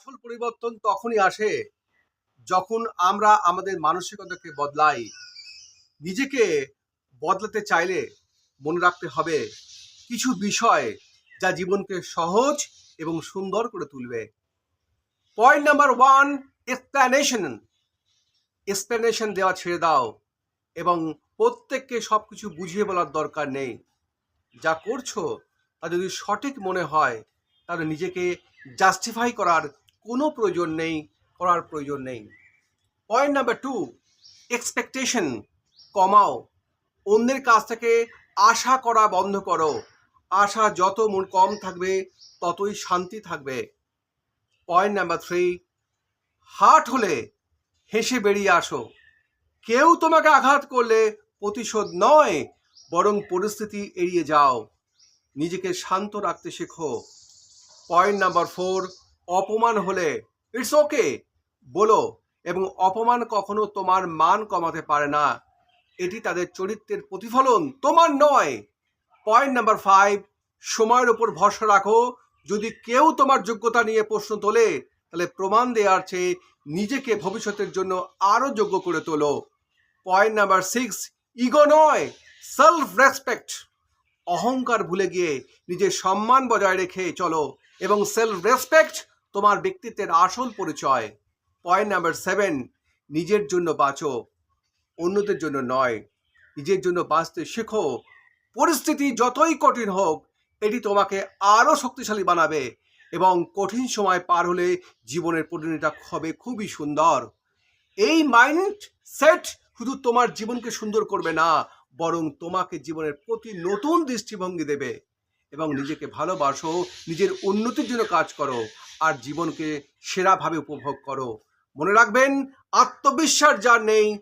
আসল পরিবর্তন তখনই আসে যখন আমরা আমাদের মানসিকতাকে বদলাই। নিজেকে বদলাতে চাইলে মনে রাখতে হবে কিছু বিষয় যা জীবনকে সহজ এবং সুন্দর করে তুলবে। Point number one explanation explanation দেওয়া ছেড়ে দাও এবং প্রত্যেককে সব কিছু বুঝিয়ে বলার দরকার নেই। যা করছ তা যদি সঠিক মনে হয় তাহলে নিজেকে জাস্টিফাই করার কোনো প্রয়োজন নেই, করার প্রয়োজন নেই। পয়েন্ট নাম্বার টু এক্সপেকটেশন কমাও। অন্যের কাছ থেকে আশা করা বন্ধ করো। আশা যত মন কম থাকবে, ততই শান্তি থাকবে। পয়েন্ট নাম্বার থ্রি হার্ট হলে হেসে বেরিয়ে আসো। কেউ তোমাকে আঘাত করলে প্রতিশোধ নয়, বরং পরিস্থিতি এড়িয়ে যাও। নিজেকে শান্ত রাখতে শেখো। পয়েন্ট নাম্বার ফোর অপমান হলে ইটস ওকে বলো, এবং অপমান কখনো তোমার মান কমাতে পারে না। এটি তাদের চরিত্রের প্রতিফলন, তোমার নয়। পয়েন্ট নাম্বার ফাইভ সময়ের উপর ভরসা রাখো। যদি কেউ তোমার যোগ্যতা নিয়ে প্রশ্ন তোলে, তাহলে প্রমাণ দেওয়ার চেয়ে নিজেকে ভবিষ্যতের জন্য আরও যোগ্য করে তোলো। পয়েন্ট নাম্বার সিক্স ইগো নয় সেলফ রেসপেক্ট অহংকার ভুলে গিয়ে নিজের সম্মান বজায় রেখে চলো, এবং সেলফ রেসপেক্ট তোমার ব্যক্তিত্বের আসল পরিচয়। পয়েন্ট নাম্বার সেভেন নিজের জন্য বাঁচো, অন্যদের জন্য নয়। নিজের জন্য বাঁচতে শেখো। পরিস্থিতি যতই কঠিন হোক, এটি তোমাকে আরও শক্তিশালী বানাবে এবং কঠিন সময় পার হলে জীবনের পরিণতিটা হবে খুবই সুন্দর। এই মাইন্ড সেট শুধু তোমার জীবনকে সুন্দর করবে না, বরং তোমাকে জীবনের প্রতি নতুন দৃষ্টিভঙ্গি দেবে এবং নিজেকে ভালোবাসো, নিজের উন্নতির জন্য কাজ করো। আর জীবনকে সেরাভাবে উপভোগ করো। মনে রাখবেন, আত্মবিশ্বাস যার নেই,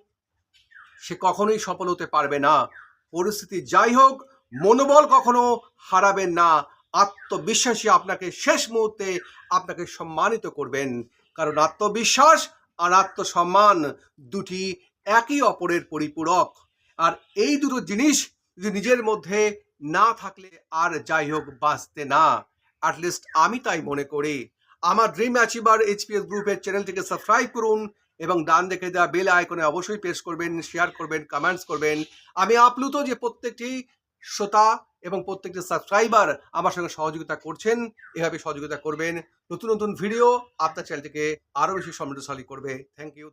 সে কখনোই সফল হতে পারবে না। পরিস্থিতি যাই হোক, মনোবল কখনো হারাবেন না। আত্মবিশ্বাসী আপনাকে শেষ মুহূর্তে আপনাকে সম্মানিত করবেন। কারণ আত্মবিশ্বাস আর আত্মসম্মান দুটি একই অপরের পরিপূরক। আর এই দুটো জিনিস যদি নিজের মধ্যে না থাকলে আর যাই হোক বাঁচতে না। অ্যাটলিস্ট আমি তাই মনে করি। আমার ড্রিম অ্যাচিভার এইচপিএস গ্রুপের চ্যানেলটিকে সাবস্ক্রাইব করুন এবং ডান দেখে দেওয়া বেল আইকনে অবশ্যই প্রেস করবেন শেয়ার করবেন কমেন্টস করবেন। আমি আপ্লুত যে প্রত্যেকটি শ্রোতা এবং প্রত্যেকটি সাবস্ক্রাইবার আমার সঙ্গে সহযোগিতা করছেন, এভাবে সহযোগিতা করবেন। নতুন নতুন ভিডিও আপনার চ্যানেলটিকে আরও বেশি সমৃদ্ধশালী করবে। Thank you